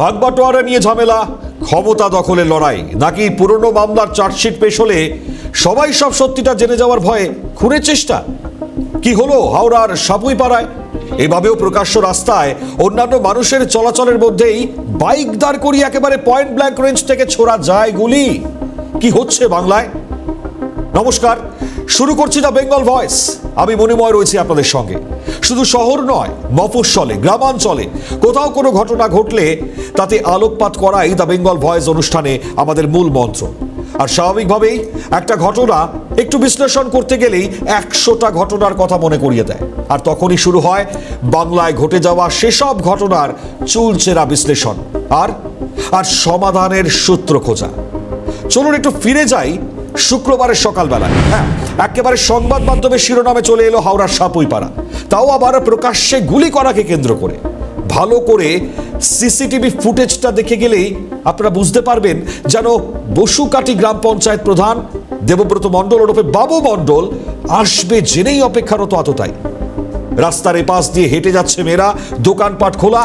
ভাগবাটোয়ারা নিয়ে ঝামেলা, ক্ষমতা দখলের লড়াই, নাকি পুরনো মামলার চার্জশিট পেশ হলে সবাই সব সত্যিটা জেনে যাওয়ার ভয়ে খুনের চেষ্টা? কি হলো হাওড়ার সাপুইপাড়ায়? এভাবেও প্রকাশ্য রাস্তায় অন্যান্য মানুষের চলাচলের মধ্যেই বাইক দাঁড় করিয়ে একেবারে পয়েন্ট ব্ল্যাঙ্ক রেঞ্জ থেকে ছোড়া যায় গুলি। কি হচ্ছে বাংলায়? নমস্কার, শুরু করছি দ্য বেঙ্গল ভয়েস। আমি মণিময় রয়েছি আপনাদের সঙ্গে। শুধু শহর নয়, মফস্বলে, গ্রামাঞ্চলে। কোথাও কোনো ঘটনা ঘটলে তাতে আলোকপাত করাই দ্য বেঙ্গল ভয়েস অনুষ্ঠানে আমাদের মূল মন্ত্র। আর স্বাভাবিকভাবেই একটা ঘটনা একটু বিশ্লেষণ করতে গেলেই একশোটা ঘটনার কথা মনে করিয়ে দেয়। আর তখনই শুরু হয় বাংলায় ঘটে যাওয়া সেসব ঘটনার চুলচেরা বিশ্লেষণ। আর আর সমাধানের সূত্র খোঁজা। চলুন একটু ফিরে যাই শুক্রবারের সকালবেলায় হ্যাঁ একেবারে সংবাদ মাধ্যমের শিরোনামে চলে এলো হাওড়ার সাপুইপাড়া। তাও আবার প্রকাশ্যে গুলি করাকে কেন্দ্র করে। ভালো করে সিসিটিভি ফুটেজটা দেখে গেলেই আপনারা বুঝতে পারবেন যেন বসুকাটি গ্রাম পঞ্চায়েত প্রধান দেবব্রত মণ্ডল ওরফে বাবু মণ্ডল আসবে জেনেই অপেক্ষারত এতটাই রাস্তার এপাশ দিয়ে হেঁটে যাচ্ছে মেয়েরা, দোকানপাট খোলা,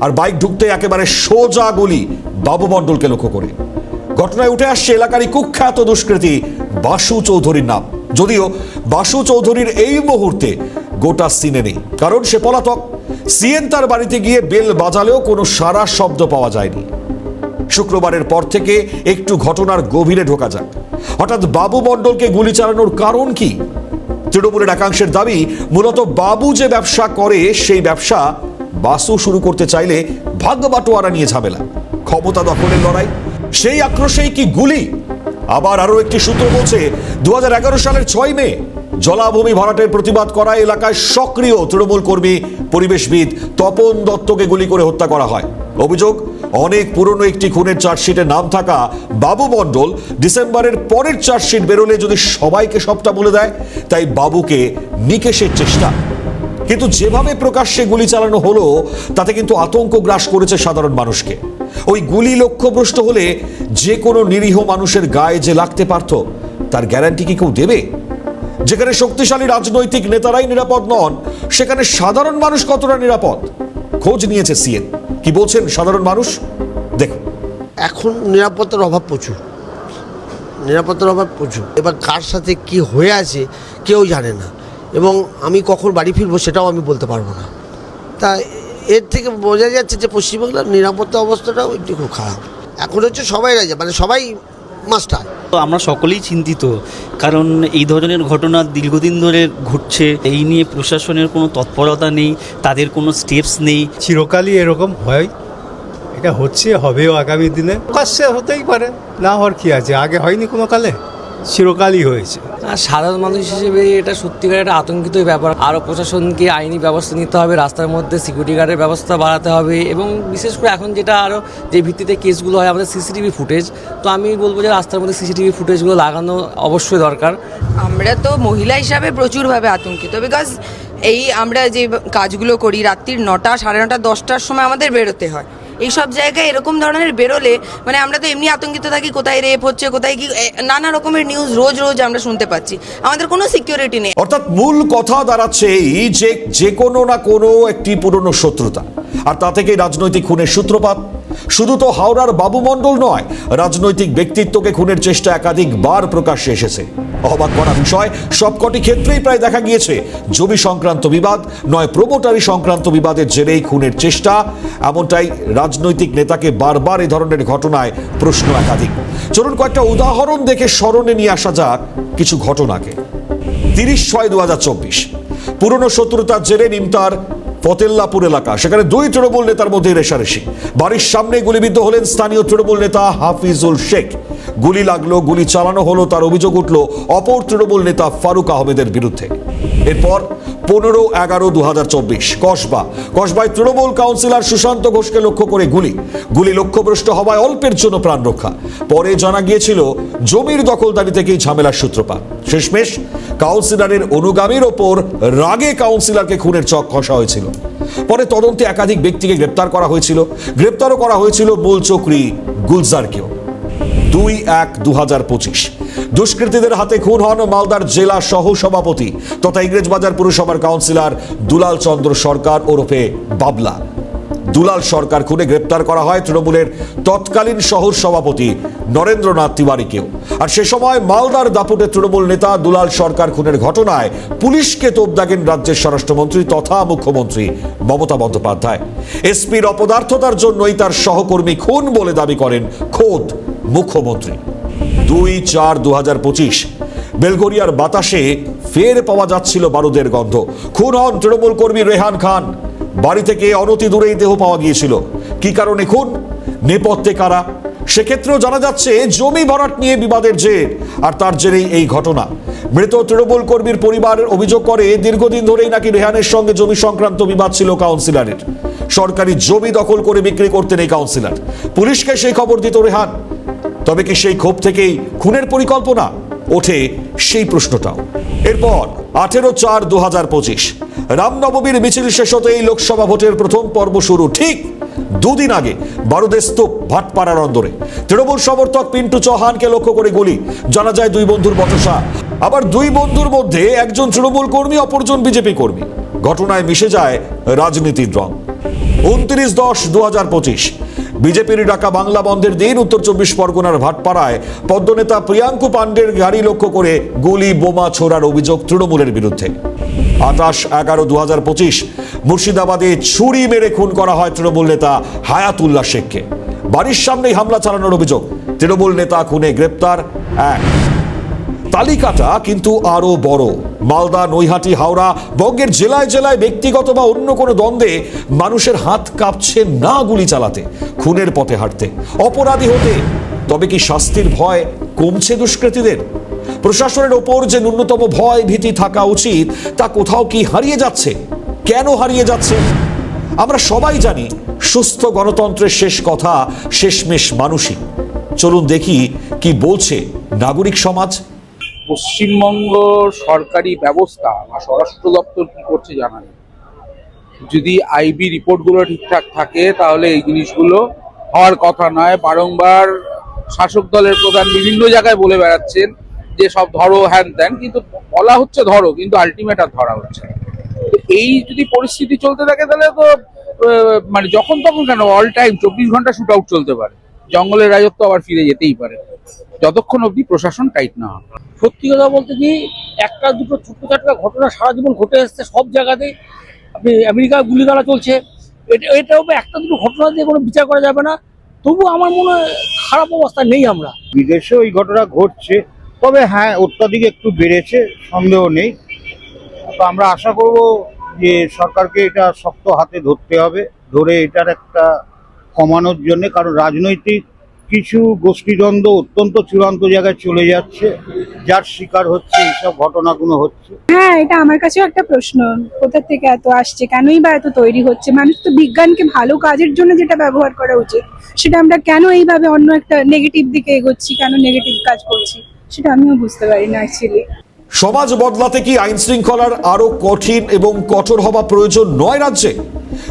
আর বাইক ঢুকতে একেবারে সোজা গুলি বাবু মণ্ডলকে লক্ষ্য করে। ঘটনায় উঠে আসছে এলাকারই কুখ্যাত দুষ্কৃতী বাসু চৌধুরীর নাম। যদিও বাসু চৌধুরীর এই মুহূর্তে গোটা সিনে নেই, কারণ সে পলাতক। সিএন তার বাড়িতে গিয়ে বেল বাজালেও কোনো সারা শব্দ পাওয়া যায়নি। শুক্রবারের পর থেকে একটু ঘটনার গভীরে ঢোকা যাক। হঠাৎ বাবু মণ্ডলকে গুলি চালানোর কারণ কি? তৃণমূলের একাংশের দাবি, মূলত বাবু যে ব্যবসা করে, সেই ব্যবসা বাসু শুরু করতে চাইলে ভাগ্যবাটোয়ারা নিয়ে ঝামেলা। ক্ষমতা দখলের লড়াই সেই আক্রোশেই কি গুলি? আবার আরও একটি সূত্র বলছে দু সালের ছয় মে জলাভূমি ভরাটের প্রতিবাদ করা এলাকায় সক্রিয় তৃণমূল কর্মী পরিবেশবিদ তপন দত্তকে গুলি করে হত্যা করা হয়। অভিযোগ, অনেক পুরনো একটি খুনের চার্জশিটে নাম থাকা বাবু মণ্ডল ডিসেম্বরের পরের চার্জশিট বেরোলে যদি সবাইকে সবটা বলে দেয়, তাই বাবুকে নিকেশের চেষ্টা। কিন্তু যেভাবে প্রকাশ্যে গুলি চালানো হলো, তাতে কিন্তু আতঙ্ক গ্রাস করেছে সাধারণ মানুষকে। ওই গুলি লক্ষ্যভ্রষ্ট হলে যে কোনো নিরীহ মানুষের গায়ে যে লাগতে পারত, তার গ্যারান্টি কি কেউ দেবে? যেখানে শক্তিশালী রাজনৈতিক নেতারাই নিরাপদ নন, সেখানে সাধারণ মানুষ কতটা নিরাপদ? খোঁজ নিয়েছে সিএন। কি বলছেন সাধারণ মানুষ? দেখুন। এখন নিরাপত্তার অভাব প্রচুর। নিরাপত্তার অভাব প্রচুর। এবার কার সাথে কি হয়ে আছে কেউ জানে না। এবং আমি কখন বাড়ি ফিরবো সেটাও আমি বলতে পারব না। তা এর থেকে বোঝা যাচ্ছে যে পশ্চিমবাংলার নিরাপত্তা অবস্থাটাও একটু খুব খারাপ। এখন হচ্ছে সবাই রাজা মানে সবাই মাস্টার তো আমরা সকলেই চিন্তিত কারণ এই ধরনের ঘটনা দীর্ঘদিন ধরে ঘটছে। এই নিয়ে প্রশাসনের কোনো তৎপরতা নেই তাদের কোনো স্টেপস নেই। চিরকালই এরকম হয়। এটা হচ্ছে হবেও আগামী দিনে। প্রকাশ্যে হতেই পারে না হওয়ার কি আছে? আগে হয়নি কোনো কালে? চিরকালই হয়েছে। সাধারণ মানুষ হিসেবে এটা সত্যিকার একটা আতঙ্কিত ব্যাপার। আরও প্রশাসনকে আইনি ব্যবস্থা নিতে হবে, রাস্তার মধ্যে সিকিউরিটি গার্ডের ব্যবস্থা বাড়াতে হবে এবং বিশেষ করে এখন যেটা আরও যে ভিত্তিতে কেসগুলো হয়, আমাদের সিসিটিভি ফুটেজ তো আমি বলব যে রাস্তার মধ্যে সিসিটিভি ফুটেজগুলো লাগানো অবশ্যই দরকার। আমরা তো মহিলা হিসাবে প্রচুরভাবে আতঙ্কিত বিকজ এই আমরা যে কাজগুলো করি, রাত্রির নটা সাড়ে নটা, দশটার সময় আমাদের বেরোতে হয়। এই সব জায়গায় এরকম ধরনের বেরোলে মানে আমরা তো এমনি আতঙ্কিত থাকি, কোথায় রেপ হচ্ছে, কোথায় কি নানা রকমের নিউজ রোজ রোজ আমরা শুনতে পাচ্ছি। আমাদের কোনো সিকিউরিটি নেই। অর্থাৎ মূল কথা দাঁড়াচ্ছে এই যে যে কোনো না কোনো একটি পুরনো শত্রুতা। আর তা থেকে রাজনৈতিক খুনের সূত্রপাত। শুধু তো হাওড়ার বাবু মণ্ডল নয়, রাজনৈতিক ব্যক্তিত্বকে খুনের চেষ্টা একাধিকবার প্রকাশ্যে এসেছে। অবাক করা বিষয়। সবকটি ক্ষেত্রেই প্রায় দেখা গিয়েছে, জমি সংক্রান্ত বিবাদ, নয় প্রমোটারি সংক্রান্ত বিবাদের জেরেই খুনের চেষ্টা। এমনটাই রাজনৈতিক নেতাকে বারবার এ ধরনের ঘটনায় প্রশ্ন একাধিক। চলুন কয়েকটা উদাহরণ দেখে স্মরণে নিয়ে আসা যাক কিছু ঘটনাকে। তিরিশ ছয় দু হাজার চব্বিশ, পুরনো শত্রুতার জেরে নিমতার ফতেল্লাপুর এলাকা, সেখানে দুই তৃণমূল নেতার মধ্যে রেশারেশি। বাড়ির সামনে গুলিবিদ্ধ হলেন স্থানীয় তৃণমূল নেতা হাফিজুল শেখ। গুলি লাগল, গুলি চালানো হলো, তার অভিযোগ উঠল অপর তৃণমূল নেতা ফারুক আহমেদের বিরুদ্ধে। এরপর পনেরো এগারো দু হাজার চব্বিশ, কসবা। কসবায় তৃণমূল কাউন্সিলর সুশান্ত ঘোষকে লক্ষ্য করে গুলি। গুলি লক্ষ্যভ্রষ্ট হওয়ায় অল্পের জন্য প্রাণ রক্ষা। পরে জানা গিয়েছিল, জমির দখলদারি থেকেই ঝামেলার সূত্রপাত। শেষমেশ, কাউন্সিলরের অনুগামীর ওপর রাগে কাউন্সিলরকে খুনের চক কষা হয়েছিল। পরে তদন্তে একাধিক ব্যক্তিকে গ্রেপ্তার করা হয়েছিল। গ্রেপ্তারও করা হয়েছিল মূল চক্রী গুলজারকেও। দুই এক দু হাজার পঁচিশ। দুষ্কৃতীদের হাতে খুন হন মালদার জেলা সহ সভাপতি তথা ইংরেজবাজার পুরসভার কাউন্সিলর দুলাল চন্দ্র সরকার ওরফে বাবলা। দুলাল সরকার খুনে গ্রেপ্তার করা হয় তৃণমূলের তৎকালীন শহর সভাপতি নরেন্দ্রনাথ তিওয়ারিকেও। আর সে সময় মালদার দাপুটে তৃণমূল নেতা দুলাল সরকার খুনের ঘটনায় পুলিশকে তোপ দাগেন রাজ্যের স্বরাষ্ট্রমন্ত্রী তথা মুখ্যমন্ত্রী মমতা বন্দ্যোপাধ্যায়। এসপির অপদার্থতার জন্যই তার সহকর্মী খুন বলে দাবি করেন খোদ মুখ্যমন্ত্রী। দুই চার দু হাজার পঁচিশ বেলগরিয়ার বাতাসে ফের পাওয়া যাচ্ছিল বারুদের গন্ধ। খুন হন তৃণমূল কর্মী রেহান খান। বাড়ি থেকে অনতি দূরেই দেহ পাওয়া গিয়েছিল। কি কারণে খুন? নেপথ্যে কারা? সেক্ষেত্রেও জানা যাচ্ছে, জমি ভরাট নিয়ে বিবাদের জের, আর তার জেরেই এই ঘটনা। মৃত তৃণমূল কর্মীর পরিবারের অভিযোগ করে, দীর্ঘদিন ধরেই নাকি রেহানের সঙ্গে জমি সংক্রান্ত বিবাদ ছিল কাউন্সিলরের। সরকারি জমি দখল করে বিক্রি করতেন এই কাউন্সিলর। পুলিশকে সেই খবর দিত রেহান। তবে কি সেই ক্ষোভ থেকেই খুনের পরিকল্পনা? ওঠে সেই প্রশ্নটাও। এরপর, আঠেরো চার দু হাজার পঁচিশ, রামনবমীর মিছিল শেষ হতেই লোকসভা ভোটের প্রথম পর্ব শুরু ঠিক দুদিন আগে বারুদের স্তূপ ভাটপাড়ার অন্দরে। তৃণমূল সমর্থক পিন্টু চৌহানকে লক্ষ্য করে গুলি। জানা যায় দুই বন্ধুর বচসা আবার দুই বন্ধুর মধ্যে একজন তৃণমূল কর্মী, অপরজন বিজেপি কর্মী। ঘটনায় মিশে যায় রাজনীতির রং। উনত্রিশ দশ দু হাজার পঁচিশ বিজেপির ডাকা বাংলা বন্ধের দিন, উত্তর চব্বিশ পরগনার ভাটপাড়ায় পদ্মনেতা প্রিয়াঙ্কু পাণ্ডের গাড়ি লক্ষ্য করে গুলি, বোমা ছোড়ার অভিযোগ তৃণমূলের বিরুদ্ধে। আঠাশ এগারো দু হাজার পঁচিশ, মুর্শিদাবাদে ছুরি মেরে খুন করা হয় তৃণমূল নেতা হায়াতুল্লাহ শেখকে। বাড়ির সামনেই হামলা চালানোর অভিযোগ, তৃণমূল নেতা খুনে গ্রেপ্তার, এক। তালিকাটা কিন্তু আরও বড়। মালদা, নৈহাটি, হাওড়া বঙ্গের জেলায় জেলায় ব্যক্তিগত বা অন্য কোনো দ্বন্দ্বে মানুষের হাত কাঁপছে না গুলি চালাতে, খুনের পথে হাঁটতে। অপরাধী হতে, তবে কি শাস্তির ভয় কমছে দুষ্কৃতীদের? প্রশাসনের ওপর যে ন্যূনতম ভয় ভীতি থাকা উচিত, তা কোথাও কি হারিয়ে যাচ্ছে? কেন হারিয়ে যাচ্ছে? আমরা সবাই জানি সুস্থ গণতন্ত্রের শেষ কথা, শেষমেশ মানুষই। চলুন দেখি কি বলছে নাগরিক সমাজ। পশ্চিমবঙ্গ সরকারি ব্যবস্থা বা স্বরাষ্ট্র দপ্তর কি করছে জানা নেই। যদি আইবি রিপোর্টগুলো ঠিকঠাক থাকে, তাহলে এই জিনিসগুলো হওয়ার কথা নয়। বারংবার শাসক দলের প্রধান বিভিন্ন জায়গায় বলে বেড়াচ্ছেন যে সব ধরো, হ্যান ত্যান, কিন্তু বলা হচ্ছে ধরো, কিন্তু আলটিমেট আর ধরা হচ্ছে এই যদি পরিস্থিতি চলতে থাকে, তাহলে তো মানে যখন তখন কেন? অল টাইম চব্বিশ ঘণ্টা শুট আউট চলতে পারে। জঙ্গলের রাজত্ব আবার ফিরে যেতেই পারে। যতক্ষণ অবধি প্রশাসন টাইট না হবে। সত্যি কথা বলতে কি একটা দুটো ছোট্ট চাটকা ঘটনা সারা জীবন ঘটে আসছে সব জায়গাতেই। আপনি আমেরিকায় গুলিগালা চলছে। এটা এটাও একটা দুটো ঘটনা দিয়ে কোনো বিচার করা যাবে না। তবু আমার মনে হয় খারাপ অবস্থা নেই আমরা। বিদেশে ওই ঘটনা ঘটছে। তবে হ্যাঁ অত্যাধিক একটু বেড়েছে সন্দেহ নেই। তো আমরা আশা করব যে সরকারকে এটা শক্ত হাতে ধরতে হবে। ধরে এটার একটা কমানোর জন্য কারণ রাজনৈতিক কিছু গোষ্ঠীদ্বন্দ্ব অত্যন্ত চূড়ান্ত জায়গায় চলে যাচ্ছে যার শিকার হচ্ছে এইসব ঘটনাগুলো হচ্ছে। হ্যাঁ এটা আমার কাছেও একটা প্রশ্ন কোথা থেকে এত আসছে কেনই বা এত তৈরি হচ্ছে? মানুষ তো বিজ্ঞানকে ভালো কাজের জন্য যেটা ব্যবহার করা উচিত সেটা আমরা কেন এইভাবে অন্য একটা নেগেটিভ দিকে এগোচ্ছি কেন নেগেটিভ কাজ করছি সেটা আমিও বুঝতে পারি না অ্যাকচুয়ালি সমাজ বদলাতে কি আইন শৃঙ্খলার আরও কঠিন এবং কঠোর হওয়া প্রয়োজন নয় রাজ্যে?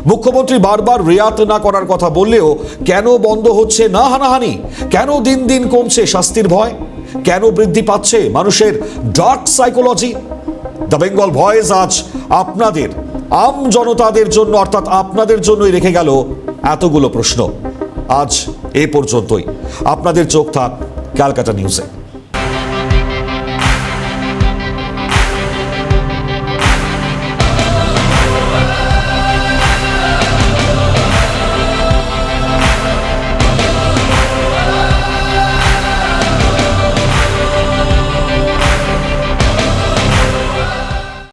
মুখ্যমন্ত্রী বারবার রেয়াত না করার কথা বললেও কেন বন্ধ হচ্ছে না হানাহানি? কেন দিন দিন কমছে শাস্তির ভয়? কেন বৃদ্ধি পাচ্ছে মানুষের dark psychology? The Bengal voice আজ আপনাদের, আম জনতাদের জন্য অর্থাৎ আপনাদের জন্যই রেখে গেল এতগুলো প্রশ্ন। আজ এ পর্যন্তই। আপনাদের চোখ থাক ক্যালকাটা নিউজে।